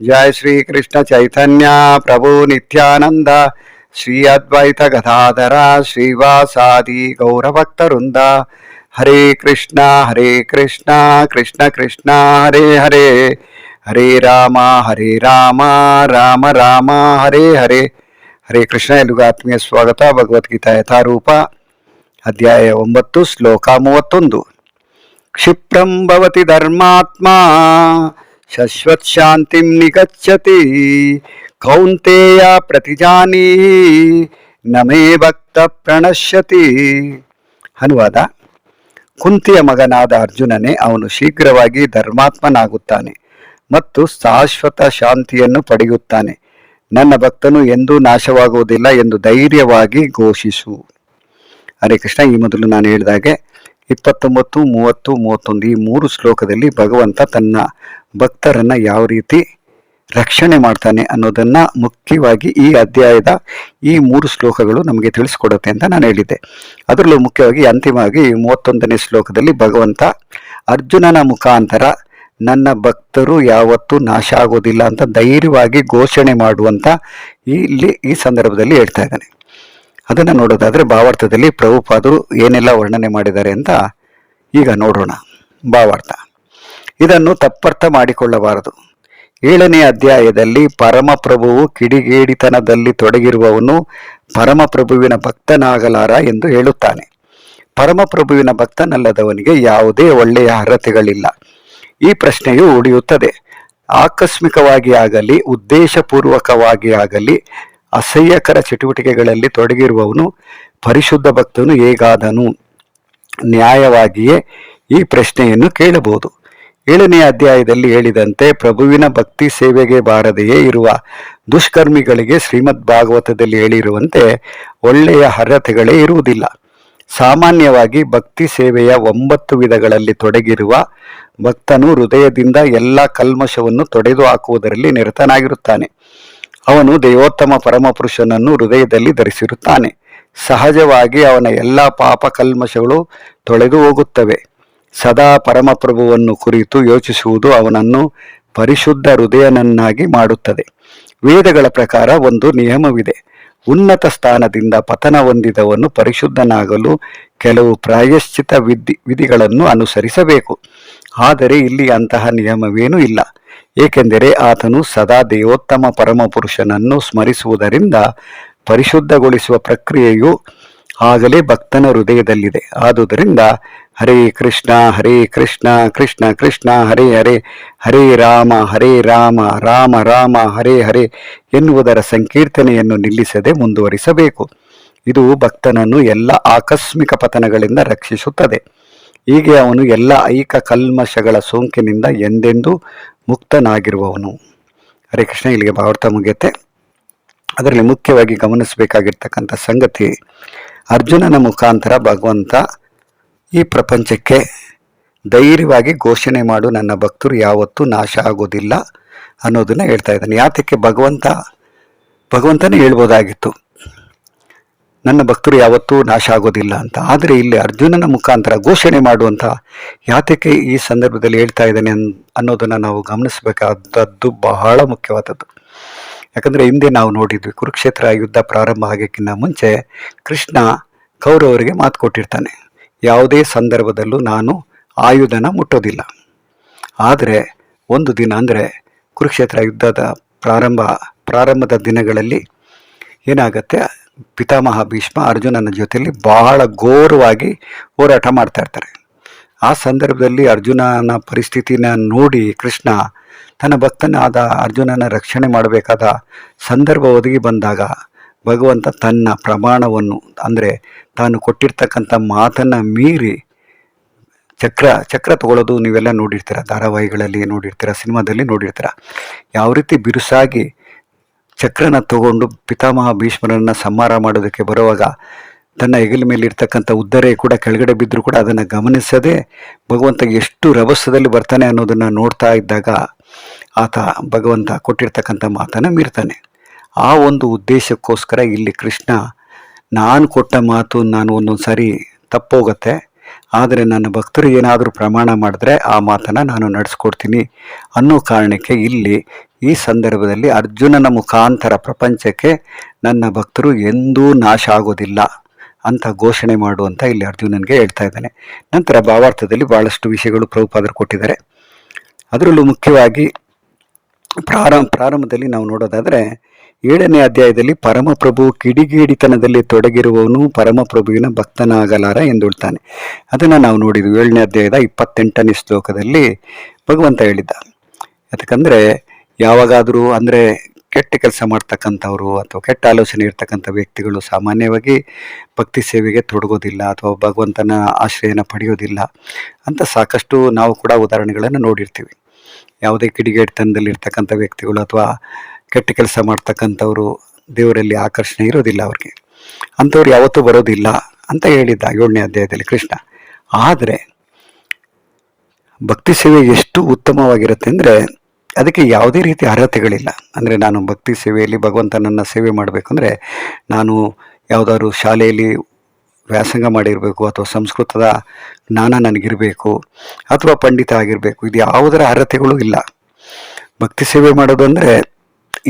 जय श्री कृष्ण चैतन्य प्रभु नित्यानंद श्री अद्वैत गदाधर श्रीवासादि गौरभक्तवृंद हरे कृष्ण हरे कृष्ण कृष्ण कृष्ण हरे हरे ಹರೇ ರಾಮ ಹರೇ ರಾಮ ರಾಮ ರಾಮ ಹರೇ ಹರೇ ಹರೇ ಕೃಷ್ಣ ಎಲ್ರಿಗೂ ಆತ್ಮೀಯ ಸ್ವಾಗತ ಭಗವದ್ಗೀತಾ ಯಥಾರೂಪ ಅಧ್ಯಾಯ ಒಂಬತ್ತು ಶ್ಲೋಕ ಮೂವತ್ತೊಂದು ಕ್ಷಿಪ್ರಂ ಭವತಿ ಧರ್ಮಾತ್ಮ ಶಶ್ವತ್ ಶಾಂತಿಂ ನಿಗಚ್ಚತಿ ಕೌಂತೆಯ ಪ್ರತಿಜಾನೀ, ನಮೇ ಭಕ್ತ ಪ್ರಣಶ್ಯತಿ. ಅನುವಾದ ಕುಂತಿಯ ಮಗನಾದ ಅರ್ಜುನನೇ ಅವನು ಶೀಘ್ರವಾಗಿ ಧರ್ಮಾತ್ಮನಾಗುತ್ತಾನೆ ಮತ್ತು ಶಾಶ್ವತ ಶಾಂತಿಯನ್ನು ಪಡೆಯುತ್ತಾನೆ. ನನ್ನ ಭಕ್ತನು ಎಂದೂ ನಾಶವಾಗುವುದಿಲ್ಲ ಎಂದು ಧೈರ್ಯವಾಗಿ ಘೋಷಿಸು. ಹರೇ ಕೃಷ್ಣ, ಈ ಮೊದಲು ನಾನು ಹೇಳಿದಾಗೆ ಇಪ್ಪತ್ತೊಂಬತ್ತು, ಮೂವತ್ತು, ಮೂವತ್ತೊಂದು ಈ ಮೂರು ಶ್ಲೋಕದಲ್ಲಿ ಭಗವಂತ ತನ್ನ ಭಕ್ತರನ್ನು ಯಾವ ರೀತಿ ರಕ್ಷಣೆ ಮಾಡ್ತಾನೆ ಅನ್ನೋದನ್ನ ಮುಖ್ಯವಾಗಿ ಈ ಅಧ್ಯಾಯದ ಈ ಮೂರು ಶ್ಲೋಕಗಳು ನಮಗೆ ತಿಳಿಸ್ಕೊಡುತ್ತೆ ಅಂತ ನಾನು ಹೇಳಿದ್ದೆ. ಅದರಲ್ಲೂ ಮುಖ್ಯವಾಗಿ ಅಂತಿಮವಾಗಿ ಮೂವತ್ತೊಂದನೇ ಶ್ಲೋಕದಲ್ಲಿ ಭಗವಂತ ಅರ್ಜುನನ ಮುಖಾಂತರ ನನ್ನ ಭಕ್ತರು ಯಾವತ್ತೂ ನಾಶ ಆಗೋದಿಲ್ಲ ಅಂತ ಧೈರ್ಯವಾಗಿ ಘೋಷಣೆ ಮಾಡುವಂತ ಇಲ್ಲಿ ಈ ಸಂದರ್ಭದಲ್ಲಿ ಹೇಳ್ತಾ ಇದ್ದಾನೆ. ಅದನ್ನ ನೋಡೋದಾದರೆ ಭಾವಾರ್ಥದಲ್ಲಿ ಪ್ರಭುಪಾದರು ಏನೆಲ್ಲ ವರ್ಣನೆ ಮಾಡಿದ್ದಾರೆ ಅಂತ ಈಗ ನೋಡೋಣ. ಭಾವಾರ್ಥ. ಇದನ್ನು ತಪ್ಪರ್ಥ ಮಾಡಿಕೊಳ್ಳಬಾರದು. ಏಳನೇ ಅಧ್ಯಾಯದಲ್ಲಿ ಪರಮಪ್ರಭುವು ಕಿಡಿಗೇಡಿತನದಲ್ಲಿ ತೊಡಗಿರುವವನು ಪರಮಪ್ರಭುವಿನ ಭಕ್ತನಾಗಲಾರ ಎಂದು ಹೇಳುತ್ತಾನೆ. ಪರಮಪ್ರಭುವಿನ ಭಕ್ತನಲ್ಲದವನಿಗೆ ಯಾವುದೇ ಒಳ್ಳೆಯ ಅರ್ಹತೆಗಳಿಲ್ಲ. ಈ ಪ್ರಶ್ನೆಯು ಉಳಿಯುತ್ತದೆ. ಆಕಸ್ಮಿಕವಾಗಿ ಆಗಲಿ, ಉದ್ದೇಶಪೂರ್ವಕವಾಗಿ ಆಗಲಿ ಅಸಹ್ಯಕರ ಚಟುವಟಿಕೆಗಳಲ್ಲಿ ತೊಡಗಿರುವವನು ಪರಿಶುದ್ಧ ಭಕ್ತನು ಹೇಗಾದನು? ನ್ಯಾಯವಾಗಿಯೇ ಈ ಪ್ರಶ್ನೆಯನ್ನು ಕೇಳಬಹುದು. ಏಳನೇ ಅಧ್ಯಾಯದಲ್ಲಿ ಹೇಳಿದಂತೆ, ಪ್ರಭುವಿನ ಭಕ್ತಿ ಸೇವೆಗೆ ಬಾರದೆಯೇ ಇರುವ ದುಷ್ಕರ್ಮಿಗಳಿಗೆ ಶ್ರೀಮದ್ ಭಾಗವತದಲ್ಲಿ ಹೇಳಿರುವಂತೆ ಒಳ್ಳೆಯ ಅರ್ಹತೆಗಳೇ ಇರುವುದಿಲ್ಲ. ಸಾಮಾನ್ಯವಾಗಿ ಭಕ್ತಿ ಸೇವೆಯ ಒಂಬತ್ತು ವಿಧಗಳಲ್ಲಿ ತೊಡಗಿರುವ ಭಕ್ತನು ಹೃದಯದಿಂದ ಎಲ್ಲ ಕಲ್ಮಶವನ್ನು ತೊಡೆದು ಹಾಕುವುದರಲ್ಲಿ ನಿರತನಾಗಿರುತ್ತಾನೆ. ಅವನು ದೇವೋತ್ತಮ ಪರಮಪುರುಷನನ್ನು ಹೃದಯದಲ್ಲಿ ಧರಿಸಿರುತ್ತಾನೆ. ಸಹಜವಾಗಿ ಅವನ ಎಲ್ಲ ಪಾಪ ಕಲ್ಮಶಗಳು ತೊಳೆದು ಹೋಗುತ್ತವೆ. ಸದಾ ಪರಮಪ್ರಭುವನ್ನು ಕುರಿತು ಯೋಚಿಸುವುದು ಅವನನ್ನು ಪರಿಶುದ್ಧ ಹೃದಯನನ್ನಾಗಿ ಮಾಡುತ್ತದೆ. ವೇದಗಳ ಪ್ರಕಾರ ಒಂದು ನಿಯಮವಿದೆ. ಉನ್ನತ ಸ್ಥಾನದಿಂದ ಪತನ ಹೊಂದಿದವನು ಪರಿಶುದ್ಧನಾಗಲು ಕೆಲವು ಪ್ರಾಯಶ್ಚಿತ ವಿಧಿ, ವಿಧಿಗಳನ್ನು ಅನುಸರಿಸಬೇಕು. ಆದರೆ ಇಲ್ಲಿ ಅಂತಹ ನಿಯಮವೇನೂ ಇಲ್ಲ. ಏಕೆಂದರೆ ಆತನು ಸದಾ ದೇವೋತ್ತಮ ಪರಮಪುರುಷನನ್ನು ಸ್ಮರಿಸುವುದರಿಂದ ಪರಿಶುದ್ಧಗೊಳಿಸುವ ಪ್ರಕ್ರಿಯೆಯು ಆಗಲೇ ಭಕ್ತನ ಹೃದಯದಲ್ಲಿದೆ. ಆದುದರಿಂದ ಹರೇ ಕೃಷ್ಣ ಹರೇ ಕೃಷ್ಣ ಕೃಷ್ಣ ಕೃಷ್ಣ, ಹರೇ ಹರೇ ಹರೇ ರಾಮ ಹರೇ ರಾಮ ರಾಮ ರಾಮ, ಹರೇ ಹರೇ ಎನ್ನುವುದರ ಸಂಕೀರ್ತನೆಯನ್ನು ನಿಲ್ಲಿಸದೆ ಮುಂದುವರಿಸಬೇಕು. ಇದು ಭಕ್ತನನ್ನು ಎಲ್ಲ ಆಕಸ್ಮಿಕ ಪತನಗಳಿಂದ ರಕ್ಷಿಸುತ್ತದೆ. ಹೀಗೆ ಅವನು ಎಲ್ಲ ಐಕ ಕಲ್ಮಶಗಳ ಸೋಂಕಿನಿಂದ ಎಂದೆಂದೂ ಮುಕ್ತನಾಗಿರುವವನು. ಹರೇ ಕೃಷ್ಣ, ಇಲ್ಲಿಗೆ ಭಾವಾರ್ಥ ಮುಗಿಯುತ್ತೆ. ಅದರಲ್ಲಿ ಮುಖ್ಯವಾಗಿ ಗಮನಿಸಬೇಕಾಗಿರ್ತಕ್ಕಂಥ ಸಂಗತಿ, ಅರ್ಜುನನ ಮುಖಾಂತರ ಭಗವಂತ ಈ ಪ್ರಪಂಚಕ್ಕೆ ಧೈರ್ಯವಾಗಿ ಘೋಷಣೆ ಮಾಡು, ನನ್ನ ಭಕ್ತರು ಯಾವತ್ತೂ ನಾಶ ಆಗೋದಿಲ್ಲ ಅನ್ನೋದನ್ನು ಹೇಳ್ತಾ ಇದ್ದಾನೆ. ಯಾತಕ್ಕೆ ಭಗವಂತ, ಭಗವಂತನೇ ಹೇಳ್ಬೋದಾಗಿತ್ತು. ನನ್ನ ಭಕ್ತರು ಯಾವತ್ತೂ ನಾಶ ಆಗೋದಿಲ್ಲ ಅಂತ. ಆದರೆ ಇಲ್ಲಿ ಅರ್ಜುನನ ಮುಖಾಂತರ ಘೋಷಣೆ ಮಾಡುವಂಥ ಯಾತಕ್ಕೆ ಈ ಸಂದರ್ಭದಲ್ಲಿ ಹೇಳ್ತಾ ಇದ್ದಾನೆ ಅನ್, ಅನ್ನೋದನ್ನು ನಾವು ಗಮನಿಸಬೇಕಾದದ್ದು ಬಹಳ ಮುಖ್ಯವಾದದ್ದು. ಯಾಕಂದರೆ ಹಿಂದೆ ನಾವು ನೋಡಿದ್ವಿ, ಕುರುಕ್ಷೇತ್ರ ಯುದ್ಧ ಪ್ರಾರಂಭ ಆಗೋಕ್ಕಿಂತ ಮುಂಚೆ ಕೃಷ್ಣ ಕೌರವರಿಗೆ ಮಾತು ಕೊಟ್ಟಿರ್ತಾನೆ. ಯಾವುದೇ ಸಂದರ್ಭದಲ್ಲೂ ನಾನು ಆಯುಧನ ಮುಟ್ಟೋದಿಲ್ಲ. ಆದರೆ ಒಂದು ದಿನ ಅಂದರೆ ಕುರುಕ್ಷೇತ್ರ ಯುದ್ಧದ ಪ್ರಾರಂಭ, ಪ್ರಾರಂಭದ ದಿನಗಳಲ್ಲಿ ಏನಾಗತ್ತೆ? ಪಿತಾಮಹ ಭೀಷ್ಮ ಅರ್ಜುನನ ಜೊತೆಯಲ್ಲಿ ಬಹಳ ಘೋರವಾಗಿ ಹೋರಾಟ ಮಾಡ್ತಾ ಇರ್ತಾರೆ. ಆ ಸಂದರ್ಭದಲ್ಲಿ ಅರ್ಜುನನ ಪರಿಸ್ಥಿತಿನ ನೋಡಿ ಕೃಷ್ಣ ತನ್ನ ಭಕ್ತನಾದ ಅರ್ಜುನನ ರಕ್ಷಣೆ ಮಾಡಬೇಕಾದ ಸಂದರ್ಭ ಒದಗಿ ಬಂದಾಗ ಭಗವಂತ ತನ್ನ ಪ್ರಮಾಣವನ್ನು, ಅಂದರೆ ತಾನು ಕೊಟ್ಟಿರ್ತಕ್ಕಂಥ ಮಾತನ್ನು ಮೀರಿ ಚಕ್ರ ಚಕ್ರ ತಗೊಳ್ಳೋದು ನೀವೆಲ್ಲ ನೋಡಿರ್ತೀರ, ಧಾರಾವಾಹಿಗಳಲ್ಲಿ ನೋಡಿರ್ತೀರ, ಸಿನಿಮಾದಲ್ಲಿ ನೋಡಿರ್ತೀರ. ಯಾವ ರೀತಿ ಬಿರುಸಾಗಿ ಚಕ್ರನ ತಗೊಂಡು ಪಿತಾಮಹ ಭೀಷ್ಮರನ್ನ ಸಂಹಾರ ಮಾಡೋದಕ್ಕೆ ಬರುವಾಗ ತನ್ನ ಹೆಗಲ ಮೇಲೆ ಇರ್ತಕ್ಕಂಥ ಉದ್ದರೆ ಕೂಡ ಕೆಳಗಡೆ ಬಿದ್ದರೂ ಕೂಡ ಅದನ್ನು ಗಮನಿಸದೆ ಭಗವಂತ ಎಷ್ಟು ರಭಸದಲ್ಲಿ ಬರ್ತಾನೆ ಅನ್ನೋದನ್ನು ನೋಡ್ತಾ ಇದ್ದಾಗ ಆತ ಭಗವಂತ ಕೊಟ್ಟಿರ್ತಕ್ಕಂಥ ಮಾತನ್ನು ಮೀರ್ತಾನೆ. ಆ ಒಂದು ಉದ್ದೇಶಕ್ಕೋಸ್ಕರ ಇಲ್ಲಿ ಕೃಷ್ಣ, ನಾನು ಕೊಟ್ಟ ಮಾತು ನಾನು ಒಂದೊಂದು ಸಾರಿ ತಪ್ಪೋಗತ್ತೆ. ಆದರೆ ನನ್ನ ಭಕ್ತರು ಏನಾದರೂ ಪ್ರಮಾಣ ಮಾಡಿದ್ರೆ ಆ ಮಾತನ್ನು ನಾನು ನಡೆಸ್ಕೊಡ್ತೀನಿ. ಅನ್ನೋ ಕಾರಣಕ್ಕೆ ಇಲ್ಲಿ ಈ ಸಂದರ್ಭದಲ್ಲಿ ಅರ್ಜುನನ ಮುಖಾಂತರ ಪ್ರಪಂಚಕ್ಕೆ ನನ್ನ ಭಕ್ತರು ಎಂದೂ ನಾಶ ಆಗೋದಿಲ್ಲ ಅಂತ ಘೋಷಣೆ ಮಾಡು ಅಂತ ಇಲ್ಲಿ ಅರ್ಜುನನಿಗೆ ಹೇಳ್ತಾ ಇದ್ದಾನೆ. ನಂತರ ಭಾವಾರ್ಥದಲ್ಲಿ ಬಹಳಷ್ಟು ವಿಷಯಗಳು ಪ್ರಭುಪಾದರು ಕೊಟ್ಟಿದ್ದಾರೆ. ಅದರಲ್ಲೂ ಮುಖ್ಯವಾಗಿ ಪ್ರಾರಂಭ ಪ್ರಾರಂಭದಲ್ಲಿ ನಾವು ನೋಡೋದಾದರೆ ಏಳನೇ ಅಧ್ಯಾಯದಲ್ಲಿ ಪರಮಪ್ರಭು ಕಿಡಿಗೇಡಿತನದಲ್ಲಿ ತೊಡಗಿರುವವನು ಪರಮಪ್ರಭುವಿನ ಭಕ್ತನಾಗಲಾರ ಎಂದು ಹೇಳ್ತಾನೆ. ಅದನ್ನು ನಾವು ನೋಡಿದ್ವಿ. ಏಳನೇ ಅಧ್ಯಾಯದ ಇಪ್ಪತ್ತೆಂಟನೇ ಶ್ಲೋಕದಲ್ಲಿ ಭಗವಂತ ಹೇಳಿದ್ದ. ಯಾಕಂದರೆ ಯಾವಾಗಾದರೂ ಅಂದರೆ ಕೆಟ್ಟ ಕೆಲಸ ಮಾಡ್ತಕ್ಕಂಥವ್ರು ಅಥವಾ ಕೆಟ್ಟ ಆಲೋಚನೆ ಇರ್ತಕ್ಕಂಥ ವ್ಯಕ್ತಿಗಳು ಸಾಮಾನ್ಯವಾಗಿ ಭಕ್ತಿ ಸೇವೆಗೆ ತೊಡಗೋದಿಲ್ಲ ಅಥವಾ ಭಗವಂತನ ಆಶ್ರಯನ ಪಡೆಯೋದಿಲ್ಲ ಅಂತ ಸಾಕಷ್ಟು ನಾವು ಕೂಡ ಉದಾಹರಣೆಗಳನ್ನು ನೋಡಿರ್ತೀವಿ. ಯಾವುದೇ ಕಿಡಿಗೇಡಿತನದಲ್ಲಿ ಇರ್ತಕ್ಕಂಥ ವ್ಯಕ್ತಿಗಳು ಅಥವಾ ಕೆಟ್ಟ ಕೆಲಸ ಮಾಡ್ತಕ್ಕಂಥವ್ರು ದೇವರಲ್ಲಿ ಆಕರ್ಷಣೆ ಇರೋದಿಲ್ಲ ಅವ್ರಿಗೆ. ಅಂಥವ್ರು ಯಾವತ್ತೂ ಬರೋದಿಲ್ಲ ಅಂತ ಹೇಳಿದ್ದ ಏಳನೇ ಅಧ್ಯಾಯದಲ್ಲಿ ಕೃಷ್ಣ. ಆದರೆ ಭಕ್ತಿ ಸೇವೆ ಎಷ್ಟು ಉತ್ತಮವಾಗಿರುತ್ತೆ ಅಂದರೆ ಅದಕ್ಕೆ ಯಾವುದೇ ರೀತಿ ಅರ್ಹತೆಗಳಿಲ್ಲ. ಅಂದರೆ ನಾನು ಭಕ್ತಿ ಸೇವೆಯಲ್ಲಿ ಭಗವಂತನನ್ನು ಸೇವೆ ಮಾಡಬೇಕಂದ್ರೆ ನಾನು ಯಾವುದಾದ್ರು ಶಾಲೆಯಲ್ಲಿ ವ್ಯಾಸಂಗ ಮಾಡಿರಬೇಕು ಅಥವಾ ಸಂಸ್ಕೃತದ ಜ್ಞಾನ ನನಗಿರಬೇಕು ಅಥವಾ ಪಂಡಿತ ಆಗಿರಬೇಕು, ಇದು ಯಾವುದರ ಅರ್ಹತೆಗಳು ಇಲ್ಲ. ಭಕ್ತಿ ಸೇವೆ ಮಾಡೋದು ಅಂದರೆ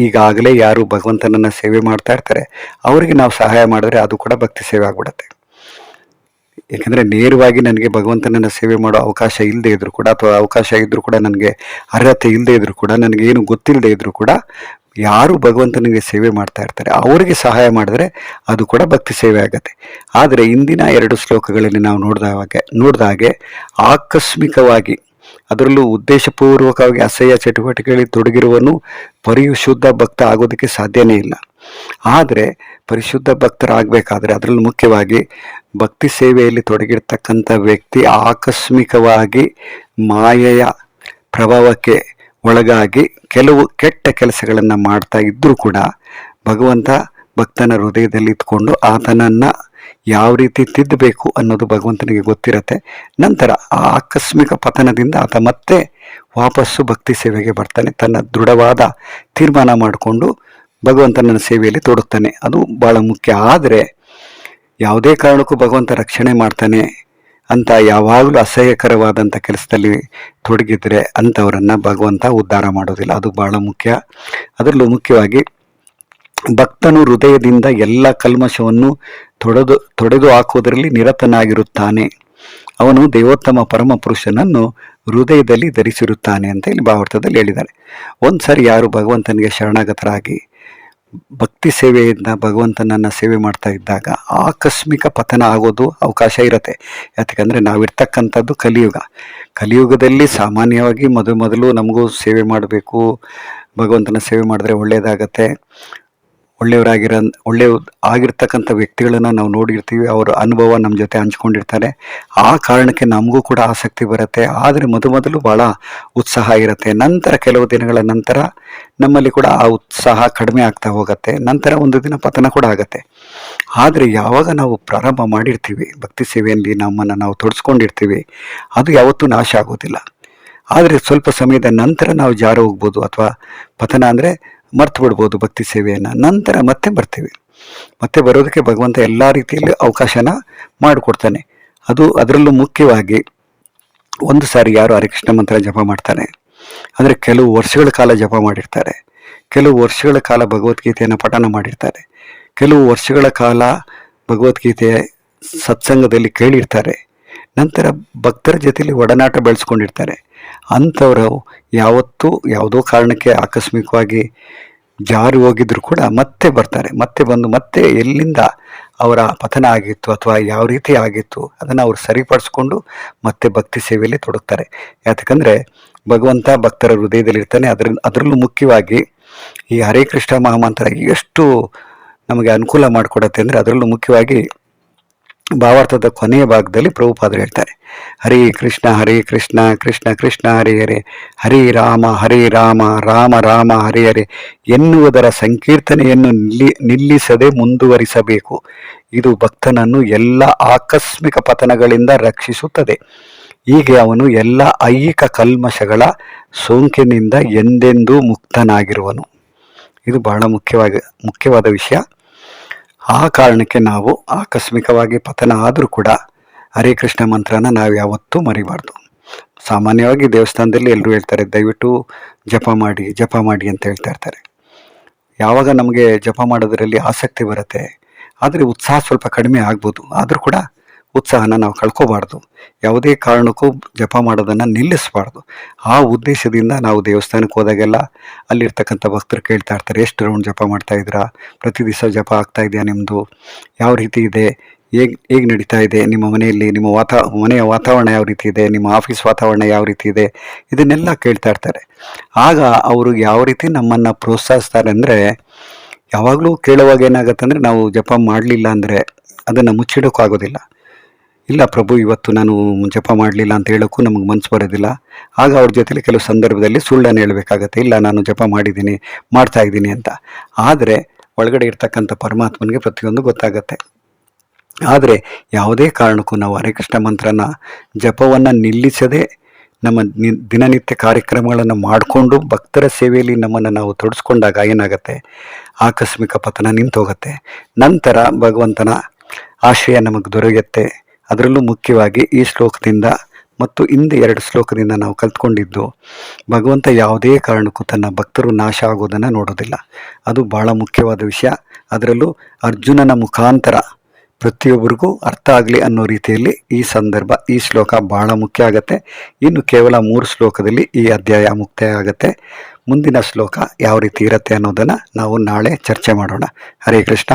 ಈಗಾಗಲೇ ಯಾರು ಭಗವಂತನನ್ನು ಸೇವೆ ಮಾಡ್ತಾ ಇರ್ತಾರೆ, ಅವರಿಗೆ ನಾವು ಸಹಾಯ ಮಾಡಿದ್ರೆ ಅದು ಕೂಡ ಭಕ್ತಿ ಸೇವೆ ಆಗ್ಬಿಡುತ್ತೆ. ಏಕೆಂದರೆ ನೇರವಾಗಿ ನನಗೆ ಭಗವಂತನನ್ನು ಸೇವೆ ಮಾಡೋ ಅವಕಾಶ ಇಲ್ಲದೆ ಇದ್ದರೂ ಕೂಡ ಅಥವಾ ಅವಕಾಶ ಇದ್ದರೂ ಕೂಡ ನನಗೆ ಅರ್ಹತೆ ಇಲ್ಲದೆ ಇದ್ದರೂ ಕೂಡ ನನಗೆ ಏನು ಗೊತ್ತಿಲ್ಲದೆ ಇದ್ದರೂ ಕೂಡ ಯಾರು ಭಗವಂತನಿಗೆ ಸೇವೆ ಮಾಡ್ತಾ ಇರ್ತಾರೆ, ಅವರಿಗೆ ಸಹಾಯ ಮಾಡಿದ್ರೆ ಅದು ಕೂಡ ಭಕ್ತಿ ಸೇವೆ ಆಗುತ್ತೆ. ಆದರೆ ಇಂದಿನ ಎರಡು ಶ್ಲೋಕಗಳಲ್ಲಿ ನಾವು ನೋಡಿದಾಗ ಹಾಗೆ, ನೋಡಿದ ಹಾಗೆ ಆಕಸ್ಮಿಕವಾಗಿ ಅದರಲ್ಲೂ ಉದ್ದೇಶಪೂರ್ವಕವಾಗಿ ಅಸಹ್ಯ ಚಟುವಟಿಕೆಗಳಲ್ಲಿ ತೊಡಗಿರುವನು ಪರಿಶುದ್ಧ ಭಕ್ತ ಆಗೋದಕ್ಕೆ ಸಾಧ್ಯನೇ ಇಲ್ಲ. ಆದರೆ ಪರಿಶುದ್ಧ ಭಕ್ತರಾಗಬೇಕಾದ್ರೆ ಅದರಲ್ಲೂ ಮುಖ್ಯವಾಗಿ ಭಕ್ತಿ ಸೇವೆಯಲ್ಲಿ ತೊಡಗಿರ್ತಕ್ಕಂಥ ವ್ಯಕ್ತಿ ಆಕಸ್ಮಿಕವಾಗಿ ಮಾಯೆಯ ಪ್ರಭಾವಕ್ಕೆ ಒಳಗಾಗಿ ಕೆಲವು ಕೆಟ್ಟ ಕೆಲಸಗಳನ್ನು ಮಾಡ್ತಾ ಇದ್ದರೂ ಕೂಡ ಭಗವಂತ ಭಕ್ತನ ಹೃದಯದಲ್ಲಿ ಇದ್ಕೊಂಡು ಆತನನ್ನು ಯಾವ ರೀತಿ ತಿದ್ದಬೇಕು ಅನ್ನೋದು ಭಗವಂತನಿಗೆ ಗೊತ್ತಿರತ್ತೆ. ನಂತರ ಆ ಆಕಸ್ಮಿಕ ಪತನದಿಂದ ಆತ ಮತ್ತೆ ವಾಪಸ್ಸು ಭಕ್ತಿ ಸೇವೆಗೆ ಬರ್ತಾನೆ. ತನ್ನ ದೃಢವಾದ ತೀರ್ಮಾನ ಮಾಡಿಕೊಂಡು ಭಗವಂತನ ಸೇವೆಯಲ್ಲಿ ತೊಡಗ್ತಾನೆ. ಅದು ಭಾಳ ಮುಖ್ಯ. ಆದರೆ ಯಾವುದೇ ಕಾರಣಕ್ಕೂ ಭಗವಂತ ರಕ್ಷಣೆ ಮಾಡ್ತಾನೆ ಅಂತ ಯಾವಾಗಲೂ ಅಸಹ್ಯಕರವಾದಂಥ ಕೆಲಸದಲ್ಲಿ ತೊಡಗಿದರೆ ಅಂಥವರನ್ನು ಭಗವಂತ ಉದ್ಧಾರ ಮಾಡೋದಿಲ್ಲ. ಅದು ಬಹಳ ಮುಖ್ಯ. ಅದರಲ್ಲೂ ಮುಖ್ಯವಾಗಿ ಭಕ್ತನು ಹೃದಯದಿಂದ ಎಲ್ಲ ಕಲ್ಮಶವನ್ನು ತೊಡೆದು ತೊಡೆದು ಹಾಕುವುದರಲ್ಲಿ ನಿರತನಾಗಿರುತ್ತಾನೆ. ಅವನು ದೇವೋತ್ತಮ ಪರಮ ಪುರುಷನನ್ನು ಹೃದಯದಲ್ಲಿ ಧರಿಸಿರುತ್ತಾನೆ ಅಂತ ಇಲ್ಲಿ ಭಾವಾರ್ಥದಲ್ಲಿ ಹೇಳಿದ್ದಾರೆ. ಒಂದು ಸಾರಿ ಯಾರು ಭಗವಂತನಿಗೆ ಶರಣಾಗತರಾಗಿ ಭಕ್ತಿ ಸೇವೆಯಿಂದ ಭಗವಂತನನ್ನು ಸೇವೆ ಮಾಡ್ತಾ ಇದ್ದಾಗ ಆಕಸ್ಮಿಕ ಪತನ ಆಗೋದು ಅವಕಾಶ ಇರುತ್ತೆ. ಯಾಕಂದರೆ ನಾವಿರ್ತಕ್ಕಂಥದ್ದು ಕಲಿಯುಗ. ಕಲಿಯುಗದಲ್ಲಿ ಸಾಮಾನ್ಯವಾಗಿ ಮೊದಲು ಮೊದಲು ನಮಗೂ ಸೇವೆ ಮಾಡಬೇಕು. ಭಗವಂತನ ಸೇವೆ ಮಾಡಿದ್ರೆ ಒಳ್ಳೆಯದಾಗತ್ತೆ ಒಳ್ಳೆಯವರಾಗಿರೋ, ಒಳ್ಳೆಯ, ಆಗಿರ್ತಕ್ಕಂಥ ವ್ಯಕ್ತಿಗಳನ್ನು ನಾವು ನೋಡಿರ್ತೀವಿ. ಅವರ ಅನುಭವ ನಮ್ಮ ಜೊತೆ ಹಂಚ್ಕೊಂಡಿರ್ತಾರೆ. ಆ ಕಾರಣಕ್ಕೆ ನಮಗೂ ಕೂಡ ಆಸಕ್ತಿ ಬರುತ್ತೆ. ಆದರೆ ಮೊದ ಮೊದಲು ಭಾಳ ಉತ್ಸಾಹ ಇರುತ್ತೆ. ನಂತರ ಕೆಲವು ದಿನಗಳ ನಂತರ ನಮ್ಮಲ್ಲಿ ಕೂಡ ಆ ಉತ್ಸಾಹ ಕಡಿಮೆ ಆಗ್ತಾ ಹೋಗುತ್ತೆ. ನಂತರ ಒಂದು ದಿನ ಪತನ ಕೂಡ ಆಗುತ್ತೆ. ಆದರೆ ಯಾವಾಗ ನಾವು ಪ್ರಾರಂಭ ಮಾಡಿರ್ತೀವಿ, ಭಕ್ತಿ ಸೇವೆಯಲ್ಲಿ ನಮ್ಮನ್ನು ನಾವು ತೊಡಸ್ಕೊಂಡಿರ್ತೀವಿ, ಅದು ಯಾವತ್ತೂ ನಾಶ ಆಗೋದಿಲ್ಲ. ಆದರೆ ಸ್ವಲ್ಪ ಸಮಯದ ನಂತರ ನಾವು ಜಾರು ಹೋಗ್ಬೋದು. ಅಥವಾ ಪತನ ಅಂದರೆ ಮರ್ತು ಬಿಡ್ಬೋದು ಭಕ್ತಿ ಸೇವೆಯನ್ನು. ನಂತರ ಮತ್ತೆ ಬರ್ತೀವಿ. ಮತ್ತೆ ಬರೋದಕ್ಕೆ ಭಗವಂತ ಎಲ್ಲ ರೀತಿಯಲ್ಲಿ ಅವಕಾಶನ ಮಾಡಿಕೊಡ್ತಾನೆ. ಅದು ಅದರಲ್ಲೂ ಮುಖ್ಯವಾಗಿ ಒಂದು ಸಾರಿ ಯಾರು ಹರಿಕೃಷ್ಣ ಮಂತ್ರ ಜಪ ಮಾಡ್ತಾನೆ. ಅಂದರೆ ಕೆಲವು ವರ್ಷಗಳ ಕಾಲ ಜಪ ಮಾಡಿರ್ತಾರೆ. ಕೆಲವು ವರ್ಷಗಳ ಕಾಲ ಭಗವದ್ಗೀತೆಯನ್ನು ಪಠನ ಮಾಡಿರ್ತಾರೆ. ಕೆಲವು ವರ್ಷಗಳ ಕಾಲ ಭಗವದ್ಗೀತೆಯ ಸತ್ಸಂಗದಲ್ಲಿ ಕೇಳಿರ್ತಾರೆ. ನಂತರ ಭಕ್ತರ ಜೊತೆಯಲ್ಲಿ ಒಡನಾಟ ಬೆಳೆಸ್ಕೊಂಡಿರ್ತಾರೆ. ಅಂಥವರು ಯಾವತ್ತೂ ಯಾವುದೋ ಕಾರಣಕ್ಕೆ ಆಕಸ್ಮಿಕವಾಗಿ ಜಾರಿ ಹೋಗಿದ್ರು ಕೂಡ ಮತ್ತೆ ಬರ್ತಾರೆ. ಮತ್ತೆ ಬಂದು ಮತ್ತೆ ಎಲ್ಲಿಂದ ಅವರ ಪತನ ಆಗಿತ್ತು ಅಥವಾ ಯಾವ ರೀತಿ ಆಗಿತ್ತು ಅದನ್ನು ಅವರು ಸರಿಪಡಿಸ್ಕೊಂಡು ಮತ್ತೆ ಭಕ್ತಿ ಸೇವೆಯಲ್ಲಿ ತೊಡಗ್ತಾರೆ. ಯಾಕಂದರೆ ಭಗವಂತ ಭಕ್ತರ ಹೃದಯದಲ್ಲಿರ್ತಾನೆ. ಅದರ, ಅದರಲ್ಲೂ ಮುಖ್ಯವಾಗಿ ಈ ಹರೇ ಕೃಷ್ಣ ಮಹಾಮಂತ್ರ ಎಷ್ಟು ನಮಗೆ ಅನುಕೂಲ ಮಾಡಿಕೊಡತ್ತೆ ಅಂದರೆ ಅದರಲ್ಲೂ ಮುಖ್ಯವಾಗಿ ಭಾವಾರ್ಥದ ಕೊನೆಯ ಭಾಗದಲ್ಲಿ ಪ್ರಭುಪಾದರು ಹೇಳ್ತಾರೆ, ಹರಿ ಕೃಷ್ಣ ಹರಿ ಕೃಷ್ಣ ಕೃಷ್ಣ ಕೃಷ್ಣ, ಹರಿ ಹರಿ ಹರಿ ರಾಮ ಹರಿ ರಾಮ ರಾಮ ರಾಮ, ಹರಿ ಹರಿ, ಎನ್ನುವುದರ ಸಂಕೀರ್ತನೆಯನ್ನು ನಿಲ್ಲಿ, ನಿಲ್ಲಿಸದೆ ಮುಂದುವರಿಸಬೇಕು. ಇದು ಭಕ್ತನನ್ನು ಎಲ್ಲ ಆಕಸ್ಮಿಕ ಪತನಗಳಿಂದ ರಕ್ಷಿಸುತ್ತದೆ. ಹೀಗೆ ಅವನು ಎಲ್ಲ ಐಹಿಕ ಕಲ್ಮಶಗಳ ಸೋಂಕಿನಿಂದ ಎಂದೆಂದೂ ಮುಕ್ತನಾಗಿರುವನು. ಇದು ಬಹಳ ಮುಖ್ಯವಾಗಿ, ಮುಖ್ಯವಾದ ವಿಷಯ. ಆ ಕಾರಣಕ್ಕೆ ನಾವು ಆಕಸ್ಮಿಕವಾಗಿ ಪತನ ಆದರೂ ಕೂಡ ಹರೇ ಕೃಷ್ಣ ಮಂತ್ರನ ನಾವು ಯಾವತ್ತೂ ಮರಿಬಾರ್ದು. ಸಾಮಾನ್ಯವಾಗಿ ದೇವಸ್ಥಾನದಲ್ಲಿ ಎಲ್ಲರೂ ಹೇಳ್ತಾರೆ, ದಯವಿಟ್ಟು ಜಪ ಮಾಡಿ ಜಪ ಮಾಡಿ ಅಂತ ಹೇಳ್ತಾ ಇರ್ತಾರೆ. ಯಾವಾಗ ನಮಗೆ ಜಪ ಮಾಡೋದರಲ್ಲಿ ಆಸಕ್ತಿ ಬರುತ್ತೆ, ಆದರೆ ಉತ್ಸಾಹ ಸ್ವಲ್ಪ ಕಡಿಮೆ ಆಗ್ಬೋದು. ಆದರೂ ಕೂಡ ಉತ್ಸಾಹನ ನಾವು ಕಳ್ಕೋಬಾರ್ದು. ಯಾವುದೇ ಕಾರಣಕ್ಕೂ ಜಪ ಮಾಡೋದನ್ನು ನಿಲ್ಲಿಸಬಾರ್ದು. ಆ ಉದ್ದೇಶದಿಂದ ನಾವು ದೇವಸ್ಥಾನಕ್ಕೆ ಹೋದಾಗೆಲ್ಲ ಅಲ್ಲಿರ್ತಕ್ಕಂಥ ಭಕ್ತರು ಕೇಳ್ತಾ ಇರ್ತಾರೆ, ಎಷ್ಟು ರೌಂಡ್ ಜಪ ಮಾಡ್ತಾ ಇದ್ದೀರಾ? ಪ್ರತಿ ದಿವಸ ಜಪ ಆಗ್ತಾ ಇದೆಯಾ ನಿಮ್ಮದು ಯಾವ ರೀತಿ ಇದೆ? ಹೇಗೆ ಹೇಗೆ ನಡೀತಾ ಇದೆ? ನಿಮ್ಮ ಮನೆಯಲ್ಲಿ, ನಿಮ್ಮ ವಾತಾ, ಮನೆಯ ವಾತಾವರಣ ಯಾವ ರೀತಿ ಇದೆ? ನಿಮ್ಮ ಆಫೀಸ್ ವಾತಾವರಣ ಯಾವ ರೀತಿ ಇದೆ? ಇದನ್ನೆಲ್ಲ ಕೇಳ್ತಾ ಇರ್ತಾರೆ. ಆಗ ಅವರು ಯಾವ ರೀತಿ ನಮ್ಮನ್ನು ಪ್ರೋತ್ಸಾಹಿಸ್ತಾರೆ ಅಂದರೆ, ಯಾವಾಗಲೂ ಕೇಳುವಾಗ ಏನಾಗುತ್ತೆ ಅಂದರೆ ನಾವು ಜಪ ಮಾಡಲಿಲ್ಲ ಅಂದರೆ ಅದನ್ನು ಮುಚ್ಚಿಡೋಕ್ಕಾಗೋದಿಲ್ಲ. ಇಲ್ಲ ಪ್ರಭು, ಇವತ್ತು ನಾನು ಜಪ ಮಾಡಲಿಲ್ಲ ಅಂತ ಹೇಳೋಕ್ಕೂ ನಮಗೆ ಮನಸ್ಸು ಬರೋದಿಲ್ಲ. ಆಗ ಅವ್ರ ಜೊತೆಲಿ ಕೆಲವು ಸಂದರ್ಭದಲ್ಲಿ ಸುಳ್ಳನ್ನು ಹೇಳಬೇಕಾಗತ್ತೆ. ಇಲ್ಲ, ನಾನು ಜಪ ಮಾಡಿದ್ದೀನಿ, ಮಾಡ್ತಾ ಇದ್ದೀನಿ ಅಂತ. ಆದರೆ ಒಳಗಡೆ ಇರ್ತಕ್ಕಂಥ ಪರಮಾತ್ಮನಿಗೆ ಪ್ರತಿಯೊಂದು ಗೊತ್ತಾಗತ್ತೆ. ಆದರೆ ಯಾವುದೇ ಕಾರಣಕ್ಕೂ ನಾವು ಹರೇ ಕೃಷ್ಣ ಮಂತ್ರನ ಜಪವನ್ನು ನಿಲ್ಲಿಸದೆ ನಮ್ಮ ನಿ, ದಿನನಿತ್ಯ ಕಾರ್ಯಕ್ರಮಗಳನ್ನು ಮಾಡಿಕೊಂಡು ಭಕ್ತರ ಸೇವೆಯಲ್ಲಿ ನಮ್ಮನ್ನು ನಾವು ತೊಡಸ್ಕೊಂಡಾಗ ಏನಾಗುತ್ತೆ? ಆಕಸ್ಮಿಕ ಪತನ ನಿಂತೋಗುತ್ತೆ. ನಂತರ ಭಗವಂತನ ಆಶ್ರಯ ನಮಗೆ ದೊರೆಯುತ್ತೆ. ಅದರಲ್ಲೂ ಮುಖ್ಯವಾಗಿ ಈ ಶ್ಲೋಕದಿಂದ ಮತ್ತು ಹಿಂದೆ ಎರಡು ಶ್ಲೋಕದಿಂದ ನಾವು ಕಲ್ತ್ಕೊಂಡಿದ್ದು, ಭಗವಂತ ಯಾವುದೇ ಕಾರಣಕ್ಕೂ ತನ್ನ ಭಕ್ತರು ನಾಶ ಆಗೋದನ್ನು ನೋಡೋದಿಲ್ಲ. ಅದು ಬಹಳ ಮುಖ್ಯವಾದ ವಿಷಯ. ಅದರಲ್ಲೂ ಅರ್ಜುನನ ಮುಖಾಂತರ ಪ್ರತಿಯೊಬ್ಬರಿಗೂ ಅರ್ಥ ಆಗಲಿ ಅನ್ನೋ ರೀತಿಯಲ್ಲಿ ಈ ಸಂದರ್ಭ, ಈ ಶ್ಲೋಕ ಬಹಳ ಮುಖ್ಯ ಆಗುತ್ತೆ. ಇನ್ನು ಕೇವಲ ಮೂರು ಶ್ಲೋಕದಲ್ಲಿ ಈ ಅಧ್ಯಾಯ ಮುಕ್ತಾಯ ಆಗುತ್ತೆ. ಮುಂದಿನ ಶ್ಲೋಕ ಯಾವ ರೀತಿ ಇರುತ್ತೆ ಅನ್ನೋದನ್ನು ನಾವು ನಾಳೆ ಚರ್ಚೆ ಮಾಡೋಣ. ಹರೇ ಕೃಷ್ಣ.